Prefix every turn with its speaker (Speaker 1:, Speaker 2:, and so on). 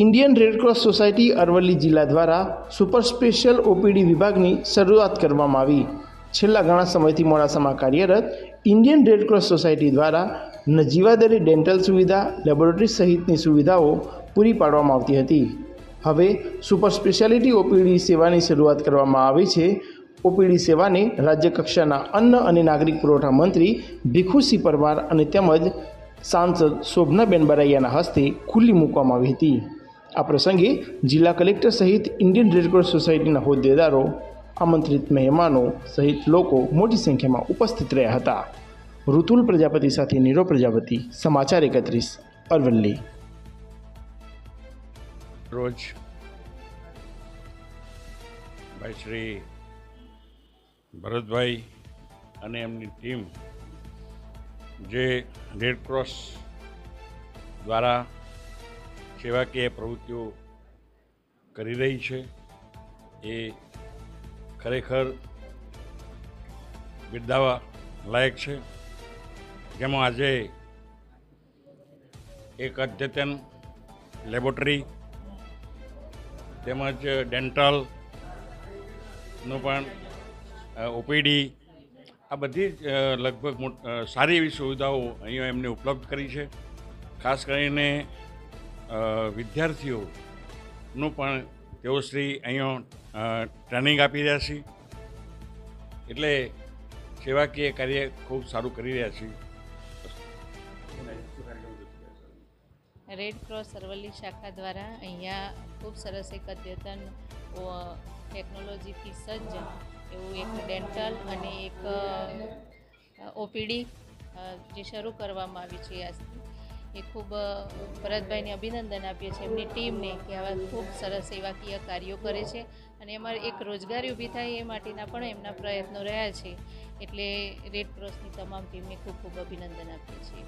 Speaker 1: Indian Red Cross society Aravalli જિલ્લા દ્વારા super special OPD વિભાગની શરૂઆત કરવામાં આવી. છેલ્લા ઘણા સમયથી મોડાસામાં કાર્યરત ઇન્ડિયન રેડક્રોસ સોસાયટી દ્વારા નજીવાદરી ડેન્ટલ સુવિધા, લેબોરેટરી સહિતની સુવિધાઓ પૂરી પાડવામાં આવતી હતી. હવે સુપર સ્પેશિયાલિટી ઓપીડી સેવાની શરૂઆત કરવામાં આવી છે. ઓપીડી સેવાને રાજ્ય કક્ષાના અન્ન અને નાગરિક પુરવઠા મંત્રી ભીખુસિંહ પરમાર અને તેમજ સાંસદ શોભનાબેન બરાઈયાના હસ્તે ખુલ્લી મૂકવામાં આવી હતી. આ પ્રસંગે જિલ્લા કલેક્ટર સહિત ઇન્ડિયન રેડક્રોસ સોસાયટીના હોદ્દેદારો, આમંત્રિત મહેમાનો સહિત લોકો મોટી સંખ્યામાં ઉપસ્થિત રહ્યા હતા. ઋતુલ પ્રજાપતિ સાથે નીરો પ્રજાપતિ, સમાચાર એકત્રીસ, અરવલ્લી.
Speaker 2: રોજ ભાઈ શ્રી ભરતભાઈ અને એમની ટીમ જે રેડક્રોસ દ્વારા સેવાકીય પ્રવૃત્તિઓ કરી રહી છે, એ ખરેખર બિરદાવા લાયક છે. જેમાં આજે એક અદ્યતન લેબોરેટરી તેમજ ડેન્ટલનું પણ ઓપીડી, આ બધી જ લગભગ સારી એવી સુવિધાઓ અહીંયા એમને ઉપલબ્ધ કરી છે. ખાસ કરીને વિદ્યાર્થીઓનું પણ તેઓ શ્રી અહીંયા ટ્રેનિંગ આપી રહ્યા છે. એટલે સેવાકીય કાર્ય ખૂબ સારું કરી રહ્યા છે.
Speaker 3: રેડ ક્રોસ અરવલ્લી શાખા દ્વારા અહીંયા ખૂબ સરસ એક અદ્યતન ટેકનોલોજીથી સજ્જ એવું એક ડેન્ટલ અને એક ઓપીડી જે શરૂ કરવામાં આવી છે આજથી. એ ખૂબ ભરતભાઈને અભિનંદન આપીએ છીએ એમની ટીમને કે આવા ખૂબ સરસ સેવાકીય કાર્યો કરે છે અને એમાં એક રોજગારી ઊભી થાય એ માટેના પણ એમના પ્રયત્નો રહ્યા છે. એટલે રેડ ક્રોસની તમામ ટીમને ખૂબ ખૂબ અભિનંદન આપીએ છીએ.